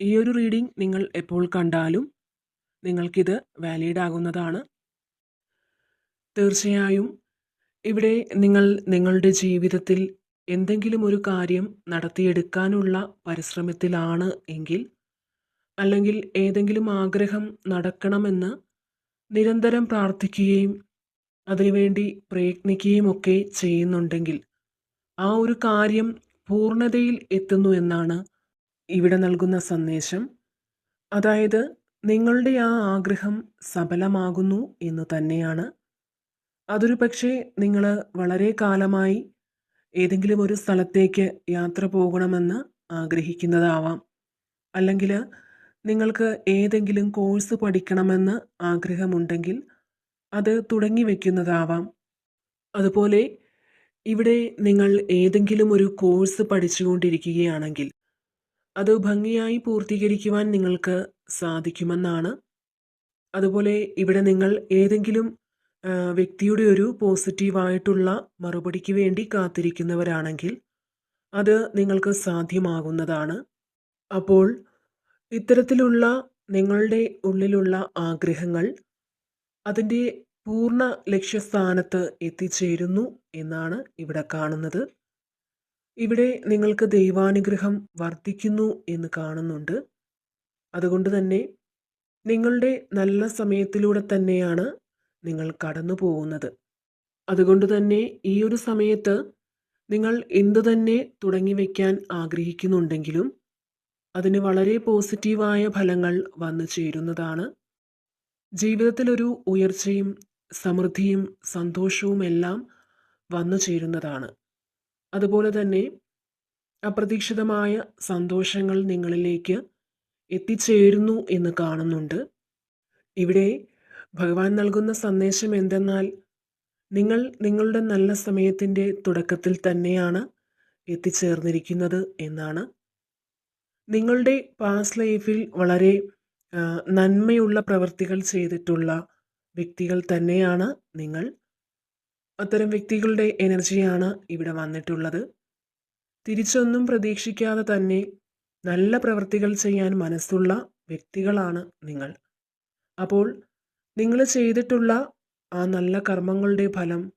ഈ ഒരു റീഡിംഗ് നിങ്ങൾ എപ്പോൾ കണ്ടാലും നിങ്ങൾക്കിത് വാലിഡ് ആകുന്നതാണ്. തീർച്ചയായും ഇവിടെ നിങ്ങൾ നിങ്ങളുടെ ജീവിതത്തിൽ എന്തെങ്കിലും ഒരു കാര്യം നടത്തിയെടുക്കാനുള്ള പരിശ്രമത്തിലാണ് എങ്കിൽ അല്ലെങ്കിൽ ഏതെങ്കിലും ആഗ്രഹം നടക്കണമെന്ന് നിരന്തരം പ്രാർത്ഥിക്കുകയും അതിനുവേണ്ടി പ്രയത്നിക്കുകയും ഒക്കെ ചെയ്യുന്നുണ്ടെങ്കിൽ ആ ഒരു കാര്യം പൂർണതയിൽ എത്തുന്നു എന്നാണ് ഇവിടെ നൽകുന്ന സന്ദേശം അതായത് നിങ്ങളുടെ ആ ആഗ്രഹം സഫലമാകുന്നു എന്ന് തന്നെയാണ്. അതൊരു പക്ഷേ നിങ്ങൾ വളരെ കാലമായി ഏതെങ്കിലും ഒരു സ്ഥലത്തേക്ക് യാത്ര പോകണമെന്ന് ആഗ്രഹിക്കുന്നതാവാം. അല്ലെങ്കിൽ നിങ്ങൾക്ക് ഏതെങ്കിലും കോഴ്സ് പഠിക്കണമെന്ന് ആഗ്രഹമുണ്ടെങ്കിൽ അത് തുടങ്ങി വയ്ക്കുന്നതാവാം അതുപോലെ ഇവിടെ നിങ്ങൾ ഏതെങ്കിലും ഒരു കോഴ്സ് പഠിച്ചുകൊണ്ടിരിക്കുകയാണെങ്കിൽ അത് ഭംഗിയായി പൂർത്തീകരിക്കുവാൻ നിങ്ങൾക്ക് സാധിക്കുമെന്നാണ്. അതുപോലെ ഇവിടെ നിങ്ങൾ ഏതെങ്കിലും വ്യക്തിയുടെ ഒരു പോസിറ്റീവായിട്ടുള്ള മറുപടിക്ക് വേണ്ടി കാത്തിരിക്കുന്നവരാണെങ്കിൽ അത് നിങ്ങൾക്ക് സാധ്യമാകുന്നതാണ്. അപ്പോൾ ഇത്തരത്തിലുള്ള നിങ്ങളുടെ ഉള്ളിലുള്ള ആഗ്രഹങ്ങൾ അതിന്റെ പൂർണ ലക്ഷ്യസ്ഥാനത്ത് എത്തിച്ചേരുന്നു എന്നാണ് ഇവിടെ കാണുന്നത്. ഇവിടെ നിങ്ങൾക്ക് ദൈവാനുഗ്രഹം വർദ്ധിക്കുന്നു എന്ന് കാണുന്നുണ്ട്. അതുകൊണ്ട് തന്നെ നിങ്ങളുടെ നല്ല സമയത്തിലൂടെ തന്നെയാണ് നിങ്ങൾ കടന്നു പോകുന്നത്. അതുകൊണ്ട് തന്നെ ഈ ഒരു സമയത്ത് നിങ്ങൾ എന്തു തന്നെ തുടങ്ങി വയ്ക്കാൻ ആഗ്രഹിക്കുന്നുണ്ടെങ്കിലും അതിന് വളരെ പോസിറ്റീവായ ഫലങ്ങൾ വന്നു ചേരുന്നതാണ്. ജീവിതത്തിലൊരു ഉയർച്ചയും സമൃദ്ധിയും സന്തോഷവും എല്ലാം വന്നു ചേരുന്നതാണ്. അതുപോലെ തന്നെ അപ്രതീക്ഷിതമായ സന്തോഷങ്ങൾ നിങ്ങളിലേക്ക് എത്തിച്ചേരുന്നു എന്ന് കാണുന്നുണ്ട്. ഇവിടെ ഭഗവാൻ നൽകുന്ന സന്ദേശം എന്തെന്നാൽ നിങ്ങൾ നിങ്ങളുടെ നല്ല സമയത്തിന്റെ തുടക്കത്തിൽ തന്നെയാണ് എത്തിച്ചേർന്നിരിക്കുന്നത് എന്നാണ്. നിങ്ങളുടെ പാസ്റ്റ് ലൈഫിൽ വളരെ നന്മയുള്ള പ്രവൃത്തികൾ ചെയ്തിട്ടുള്ള വ്യക്തികൾ തന്നെയാണ് നിങ്ങൾ. അത്തരം വ്യക്തികളുടെ എനർജിയാണ് ഇവിടെ വന്നിട്ടുള്ളത്. തിരിച്ചൊന്നും പ്രതീക്ഷിക്കാതെ തന്നെ നല്ല പ്രവൃത്തികൾ ചെയ്യാൻ മനസ്സുള്ള വ്യക്തികളാണ് നിങ്ങൾ. അപ്പോൾ നിങ്ങൾ ചെയ്തിട്ടുള്ള ആ നല്ല കർമ്മങ്ങളുടെ ഫലം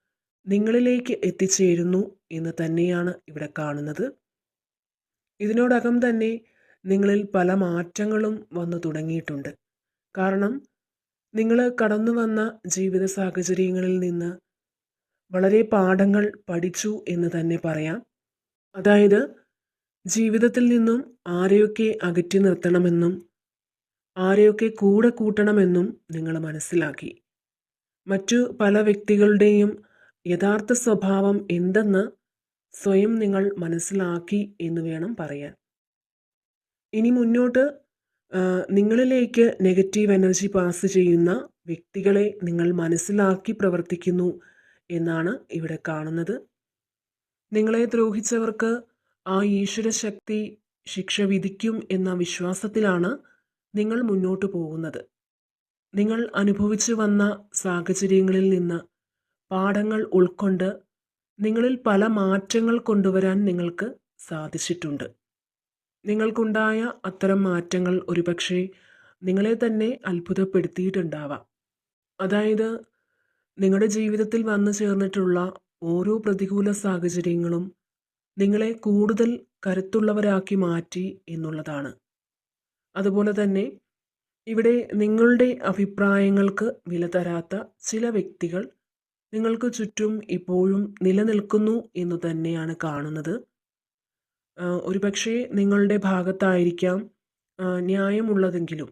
നിങ്ങളിലേക്ക് എത്തിച്ചേരുന്നു എന്ന് തന്നെയാണ് ഇവിടെ കാണുന്നത്. ഇതിനോടകം തന്നെ നിങ്ങളിൽ പല മാറ്റങ്ങളും വന്നു തുടങ്ങിയിട്ടുണ്ട്. കാരണം നിങ്ങൾ കടന്നു വന്ന ജീവിത സാഹചര്യങ്ങളിൽ നിന്ന് വളരെ പാഠങ്ങൾ പഠിച്ചു എന്ന് തന്നെ പറയാം. അതായത് ജീവിതത്തിൽ നിന്നും ആരെയൊക്കെ അകറ്റി നിർത്തണമെന്നും ആരെയൊക്കെ കൂടെ കൂട്ടണമെന്നും നിങ്ങൾ മനസ്സിലാക്കി. മറ്റു പല വ്യക്തികളുടെയും യഥാർത്ഥ സ്വഭാവം എന്തെന്ന് സ്വയം നിങ്ങൾ മനസ്സിലാക്കി എന്ന് വേണം പറയാൻ. ഇനി മുന്നോട്ട് നിങ്ങളിലേക്ക് നെഗറ്റീവ് എനർജി പാസ് ചെയ്യുന്ന വ്യക്തികളെ നിങ്ങൾ മനസ്സിലാക്കി പ്രവർത്തിക്കുന്നു എന്നാണ് ഇവിടെ കാണുന്നത്. നിങ്ങളെ ദ്രോഹിച്ചവർക്ക് ആ ഈശ്വര ശക്തി ശിക്ഷ വിധിക്കും എന്ന വിശ്വാസത്തിലാണ് നിങ്ങൾ മുന്നോട്ട് പോകുന്നത്. നിങ്ങൾ അനുഭവിച്ചു വന്ന സാഹചര്യങ്ങളിൽ നിന്ന് പാഠങ്ങൾ ഉൾക്കൊണ്ട് നിങ്ങളിൽ പല മാറ്റങ്ങൾ കൊണ്ടുവരാൻ നിങ്ങൾക്ക് സാധിച്ചിട്ടുണ്ട്. നിങ്ങൾക്കുണ്ടായ അത്തരം മാറ്റങ്ങൾ ഒരുപക്ഷെ നിങ്ങളെ തന്നെ അത്ഭുതപ്പെടുത്തിയിട്ടുണ്ടാവാം. അതായത് നിങ്ങളുടെ ജീവിതത്തിൽ വന്നു ചേർന്നിട്ടുള്ള ഓരോ പ്രതികൂല സാഹചര്യങ്ങളും നിങ്ങളെ കൂടുതൽ കരുത്തുള്ളവരാക്കി മാറ്റി എന്നുള്ളതാണ്. അതുപോലെ തന്നെ ഇവിടെ നിങ്ങളുടെ അഭിപ്രായങ്ങൾക്ക് വില തരാത്ത ചില വ്യക്തികൾ നിങ്ങൾക്ക് ചുറ്റും ഇപ്പോഴും നിലനിൽക്കുന്നു എന്ന് തന്നെയാണ് കാണുന്നത്. ഒരുപക്ഷെ നിങ്ങളുടെ ഭാഗത്തായിരിക്കാം ന്യായമുള്ളതെങ്കിലും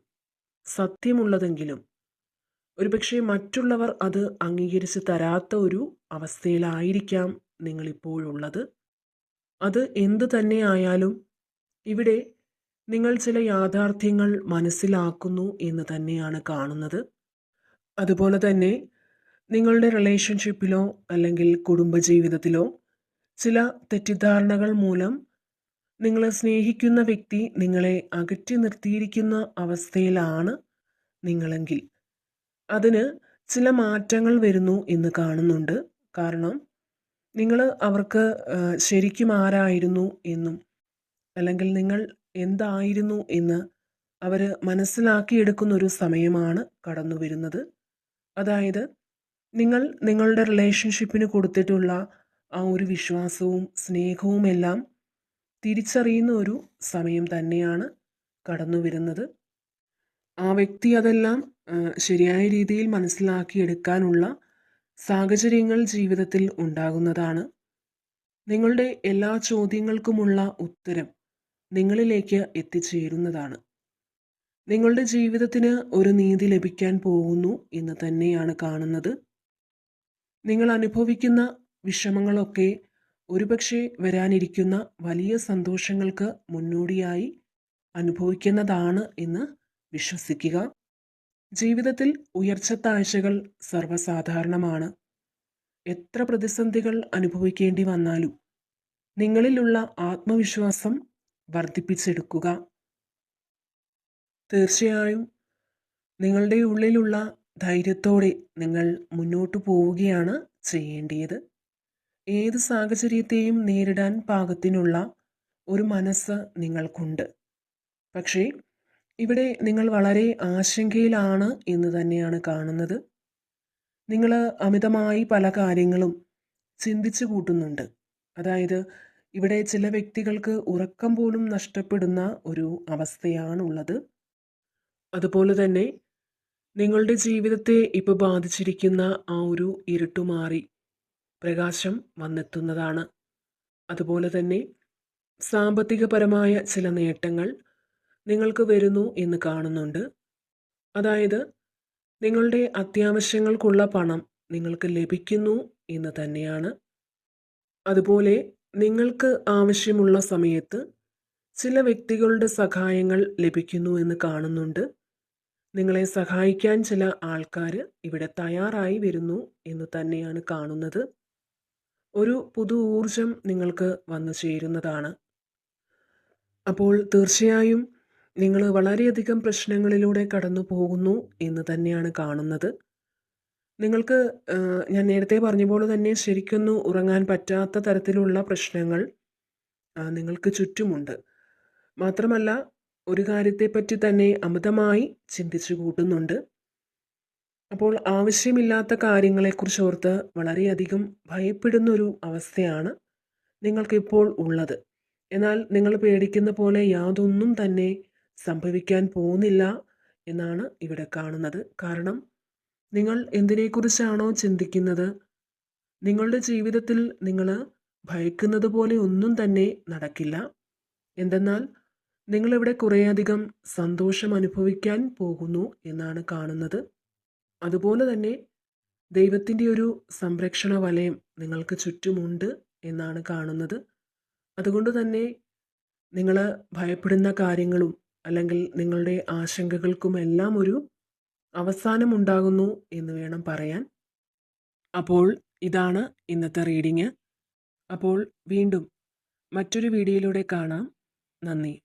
സത്യമുള്ളതെങ്കിലും ഒരുപക്ഷെ മറ്റുള്ളവർ അത് അംഗീകരിച്ച് തരാത്ത ഒരു അവസ്ഥയിലായിരിക്കാം നിങ്ങളിപ്പോഴുള്ളത്. അത് എന്തു തന്നെ ആയാലും ഇവിടെ നിങ്ങൾ ചില യാഥാർത്ഥ്യങ്ങൾ മനസ്സിലാക്കുന്നു എന്ന് തന്നെയാണ് കാണുന്നത്. അതുപോലെ തന്നെ നിങ്ങളുടെ റിലേഷൻഷിപ്പിലോ അല്ലെങ്കിൽ കുടുംബജീവിതത്തിലോ ചില തെറ്റിദ്ധാരണകൾ മൂലം നിങ്ങളെ സ്നേഹിക്കുന്ന വ്യക്തി നിങ്ങളെ അകറ്റി നിർത്തിയിരിക്കുന്ന അവസ്ഥയിലാണ് നിങ്ങളെങ്കിൽ. അതിന് ചില മാറ്റങ്ങൾ വരുന്നു എന്ന് കാണുന്നുണ്ട്. കാരണം നിങ്ങൾ അവർക്ക് ശരിക്കും ആരായിരുന്നു എന്നും അല്ലെങ്കിൽ നിങ്ങൾ എന്തായിരുന്നു എന്ന് അവർ മനസ്സിലാക്കിയെടുക്കുന്ന ഒരു സമയമാണ് കടന്നു വരുന്നത്. അതായത് നിങ്ങൾ നിങ്ങളുടെ റിലേഷൻഷിപ്പിന് കൊടുത്തിട്ടുള്ള ആ ഒരു വിശ്വാസവും സ്നേഹവും എല്ലാം തിരിച്ചറിയുന്ന ഒരു സമയം തന്നെയാണ് കടന്നു വരുന്നത്. ആ വ്യക്തി അതെല്ലാം ശരിയായ രീതിയിൽ മനസ്സിലാക്കിയെടുക്കാനുള്ള സാഹചര്യങ്ങൾ ജീവിതത്തിൽ ഉണ്ടാകുന്നതാണ്. നിങ്ങളുടെ എല്ലാ ചോദ്യങ്ങൾക്കുമുള്ള ഉത്തരം നിങ്ങളിലേക്ക് എത്തിച്ചേരുന്നതാണ്. നിങ്ങളുടെ ജീവിതത്തിന് ഒരു നീതി ലഭിക്കാൻ പോകുന്നു എന്ന് തന്നെയാണ് കാണുന്നത്. നിങ്ങൾ അനുഭവിക്കുന്ന വിഷമങ്ങളൊക്കെ ഒരുപക്ഷെ വരാനിരിക്കുന്ന വലിയ സന്തോഷങ്ങൾക്ക് മുന്നോടിയായി അനുഭവിക്കുന്നതാണ് എന്ന് വിശ്വസിക്കുക. ജീവിതത്തിൽ ഉയർച്ചത്താഴ്ചകൾ സർവസാധാരണമാണ്. എത്ര പ്രതിസന്ധികൾ അനുഭവിക്കേണ്ടി വന്നാലും നിങ്ങളിലുള്ള ആത്മവിശ്വാസം വർദ്ധിപ്പിച്ചെടുക്കുക. തീർച്ചയായും നിങ്ങളുടെ ഉള്ളിലുള്ള ധൈര്യത്തോടെ നിങ്ങൾ മുന്നോട്ട് പോവുകയാണ് ചെയ്യേണ്ടത് ഏത് സാഹചര്യത്തെയും നേരിടാൻ പാകത്തിനുള്ള ഒരു മനസ്സ് നിങ്ങൾക്കുണ്ട്. പക്ഷേ ഇവിടെ നിങ്ങൾ വളരെ ആശങ്കയിലാണ് എന്ന് തന്നെയാണ് കാണുന്നത്. നിങ്ങൾ അമിതമായി പല കാര്യങ്ങളും ചിന്തിച്ചു കൂട്ടുന്നുണ്ട്. അതായത് ഇവിടെ ചില വ്യക്തികൾക്ക് ഉറക്കം പോലും നഷ്ടപ്പെടുന്ന ഒരു അവസ്ഥയാണുള്ളത്. അതുപോലെ തന്നെ നിങ്ങളുടെ ജീവിതത്തെ ഇപ്പോൾ ബാധിച്ചിരിക്കുന്ന ആ ഒരു ഇരുട്ടുമാറി പ്രകാശം വന്നെത്തുന്നതാണ്. അതുപോലെ തന്നെ സാമ്പത്തികപരമായ ചില നേട്ടങ്ങൾ നിങ്ങൾക്ക് വരുന്നു എന്ന് കാണുന്നുണ്ട്. അതായത് നിങ്ങളുടെ അത്യാവശ്യങ്ങൾക്കുള്ള പണം നിങ്ങൾക്ക് ലഭിക്കുന്നു എന്ന് തന്നെയാണ്. അതുപോലെ നിങ്ങൾക്ക് ആവശ്യമുള്ള സമയത്ത് ചില വ്യക്തികളുടെ സഹായങ്ങൾ ലഭിക്കുന്നു എന്ന് കാണുന്നുണ്ട്. നിങ്ങളെ സഹായിക്കാൻ ചില ആൾക്കാർ ഇവിടെ തയ്യാറായി വരുന്നു എന്ന് തന്നെയാണ് കാണുന്നത്. ഒരു പുതു ഊർജം നിങ്ങൾക്ക് വന്നു ചേരുന്നതാണ്. അപ്പോൾ തീർച്ചയായും നിങ്ങൾ വളരെയധികം പ്രശ്നങ്ങളിലൂടെ കടന്നു പോകുന്നു എന്ന് തന്നെയാണ് കാണുന്നത്. നിങ്ങൾക്ക് ഞാൻ നേരത്തെ പറഞ്ഞ പോലെ തന്നെ ശരിക്കൊന്നു ഉറങ്ങാൻ പറ്റാത്ത തരത്തിലുള്ള പ്രശ്നങ്ങൾ നിങ്ങൾക്ക് ചുറ്റുമുണ്ട്. മാത്രമല്ല ഒരു കാര്യത്തെപ്പറ്റി തന്നെ അമിതമായി ചിന്തിച്ചു കൂട്ടുന്നുണ്ട്. അപ്പോൾ ആവശ്യമില്ലാത്ത കാര്യങ്ങളെക്കുറിച്ച് ഓർത്ത് വളരെയധികം ഭയപ്പെടുന്നൊരു അവസ്ഥയാണ് നിങ്ങൾക്കിപ്പോൾ ഉള്ളത്. എന്നാൽ നിങ്ങൾ പേടിക്കുന്ന പോലെ യാതൊന്നും തന്നെ സംഭവിക്കാൻ പോകുന്നില്ല എന്നാണ് ഇവിടെ കാണുന്നത്. കാരണം നിങ്ങൾ എന്തിനെക്കുറിച്ചാണോ ചിന്തിക്കുന്നത്? നിങ്ങളുടെ ജീവിതത്തിൽ നിങ്ങൾ ഭയക്കുന്നത് പോലെ ഒന്നും തന്നെ നടക്കില്ല. എന്തെന്നാൽ നിങ്ങളിവിടെ കുറേയധികം സന്തോഷം അനുഭവിക്കാൻ പോകുന്നു എന്നാണ് കാണുന്നത്. അതുപോലെ തന്നെ ദൈവത്തിന്റെ ഒരു സംരക്ഷണ വലയം നിങ്ങൾക്ക് ചുറ്റുമുണ്ട് എന്നാണ് കാണുന്നത്. അതുകൊണ്ട് തന്നെ നിങ്ങൾ ഭയപ്പെടുന്ന കാര്യങ്ങളും അല്ലെങ്കിൽ നിങ്ങളുടെ ആശങ്കകൾക്കുമെല്ലാം ഒരു അവസാനമുണ്ടാകുന്നു എന്ന് വേണം പറയാൻ. അപ്പോൾ ഇതാണ് ഇന്നത്തെ റീഡിങ്. അപ്പോൾ വീണ്ടും മറ്റൊരു വീഡിയോയിലൂടെ കാണാം. നന്ദി.